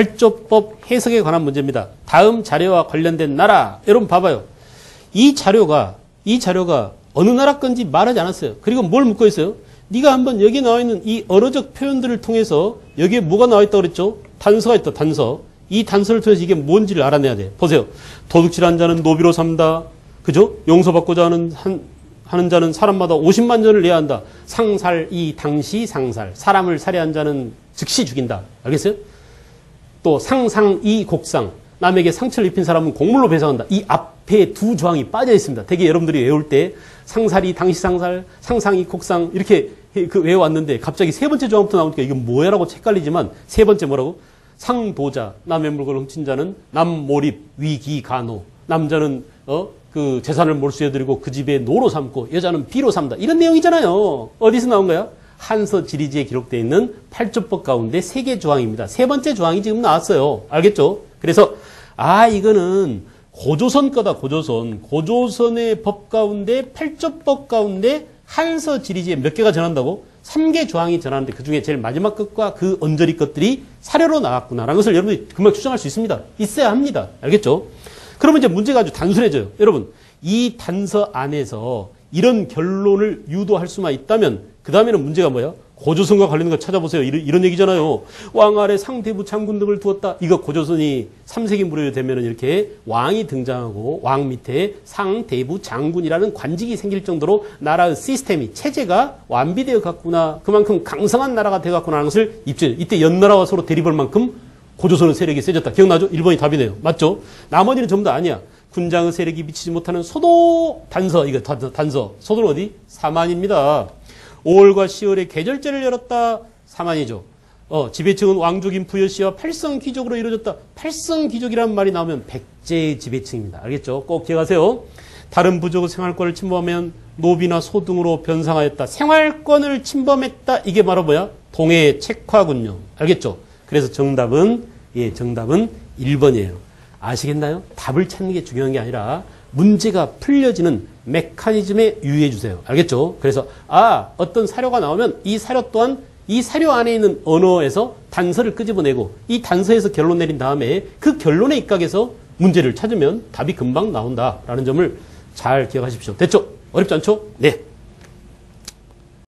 팔조법 해석에 관한 문제입니다. 다음 자료와 관련된 나라. 여러분 봐봐요. 이 자료가 이 자료가 어느 나라 건지 말하지 않았어요. 그리고 뭘 묻고 있어요? 네가 한번 여기 나와 있는 이 어로적 표현들을 통해서 여기에 뭐가 나와 있다고 그랬죠? 단서가 있다. 단서. 이 단서를 통해서 이게 뭔지를 알아내야 돼. 보세요. 도둑질한 자는 노비로 삼다. 그죠? 용서받고자 하는 한, 하는 자는 사람마다 50만 전을 내야 한다. 상살 이 당시 상살. 사람을 살해한 자는 즉시 죽인다. 알겠어요? 또 상상 이 곡상. 남에게 상처를 입힌 사람은 곡물로 배상한다. 이 앞에 두 조항이 빠져 있습니다. 되게 여러분들이 외울 때 상살이 당시 상살, 상상이 곡상 이렇게 그 외워왔는데 갑자기 세 번째 조항부터 나오니까 이건 뭐야라고 헷갈리지만 세 번째 뭐라고? 상도자 남의 물건을 훔친 자는 남몰입 위기간호 남자는 어 그 재산을 몰수해드리고 그 집에 노로 삼고 여자는 비로 삼다 이런 내용이잖아요. 어디서 나온 거야? 한서 지리지에 기록되어 있는 팔조법 가운데 세 개 조항입니다. 세 번째 조항이 지금 나왔어요. 알겠죠? 그래서 아 이거는 고조선 거다 고조선 고조선의 법 가운데 팔조법 가운데 한서 지리지에 몇 개가 전한다고? 3개 조항이 전하는데 그 중에 제일 마지막 것과 그 언저리 것들이 사료로 나왔구나라는 것을 여러분이 금방 추정할 수 있습니다. 있어야 합니다. 알겠죠? 그러면 이제 문제가 아주 단순해져요. 여러분, 이 단서 안에서 이런 결론을 유도할 수만 있다면 그 다음에는 문제가 뭐야? 고조선과 관련된 거 찾아보세요. 이런, 이런 얘기잖아요. 왕 아래 상대부 장군 등을 두었다. 이거 고조선이 3세기 무렵이 되면 이렇게 왕이 등장하고 왕 밑에 상대부 장군이라는 관직이 생길 정도로 나라의 시스템이 체제가 완비되어 갔구나. 그만큼 강성한 나라가 되어 갔구나 하는 것을 입증. 이때 연나라와 서로 대립할 만큼 고조선의 세력이 세졌다. 기억나죠? 일본이 답이네요. 맞죠? 나머지는 전부 다 아니야. 군장의 세력이 미치지 못하는 소도 단서, 이거 단서. 소도는 어디? 사만입니다. 5월과 10월에 계절제를 열었다. 사만이죠. 어, 지배층은 왕족인 부여씨와 팔성귀족으로 이루어졌다. 팔성귀족이라는 말이 나오면 백제의 지배층입니다. 알겠죠? 꼭 기억하세요. 다른 부족의 생활권을 침범하면 노비나 소 등으로 변상하였다. 생활권을 침범했다. 이게 바로 뭐야? 동해 책화군요. 알겠죠? 그래서 정답은 예, 정답은 1번이에요. 아시겠나요? 답을 찾는 게 중요한 게 아니라 문제가 풀려지는 메커니즘에 유의해 주세요. 알겠죠? 그래서 아 어떤 사료가 나오면 이 사료 또한 이 사료 안에 있는 언어에서 단서를 끄집어내고 이 단서에서 결론 내린 다음에 그 결론에 입각해서 문제를 찾으면 답이 금방 나온다라는 점을 잘 기억하십시오. 됐죠? 어렵지 않죠? 네.